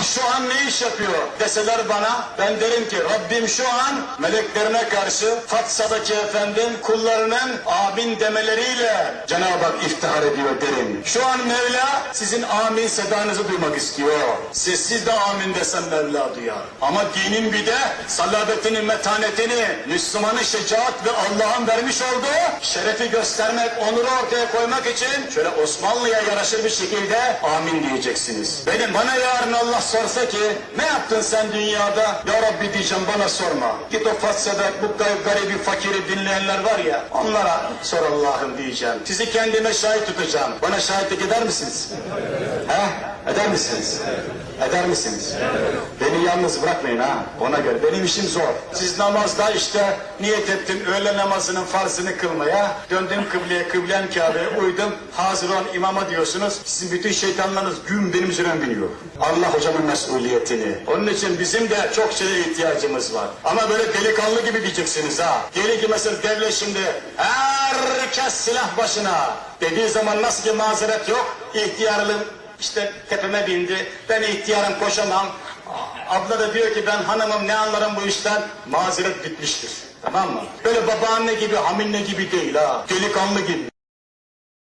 Allah şu an ne iş yapıyor deseler bana ben derim ki Rabbim şu an meleklerine karşı Fatsa'daki efendim kullarının amin demeleriyle Cenab-ı Hak iftihar ediyor derim. Şu an Mevla sizin amin sedanızı duymak istiyor. Sessiz de amin desem Mevla duyar. Ama dinin bir de salabetini, metanetini, Müslümanın şecaat ve Allah'ın vermiş olduğu şerefi göstermek, onuru ortaya koymak için şöyle Osmanlı'ya yaraşır bir şekilde amin diyeceksiniz. Benim bana yarın Allah sorsa ki ne yaptın sen dünyada? Ya Rabbi diyeceğim bana sorma. Git o Fatsa'da bu gar- garibi fakiri dinleyenler var ya onlara sor Allah'ım diyeceğim. Sizi kendime şahit tutacağım. Bana şahitlik eder misiniz? He? Eder misiniz? Eder misiniz? Beni yalnız bırakmayın ha. Ona göre. Benim işim zor. Siz namazda işte niyet ettim öğle namazının farzını kılmaya. Döndüm kıbleye, kıblen Kabe'ye uydum. Hazır olan imama diyorsunuz. Sizin bütün şeytanlarınız gün benim üzerime biniyor. Allah hocamın mesuliyetini. Onun için bizim de çok şeye ihtiyacımız var. Ama böyle delikanlı gibi diyeceksiniz ha. Diyelim ki mesela devlet şimdi herkes silah başına dediği zaman nasıl ki mazeret yok. İhtiyarlığım işte tepeme bindi. Ben ihtiyarım koşamam. Abla da diyor ki ben hanımım ne anlarım bu işten. Mazeret bitmiştir. Tamam mı? Böyle babaanne gibi, haminle gibi değil ha. Delikanlı gibi.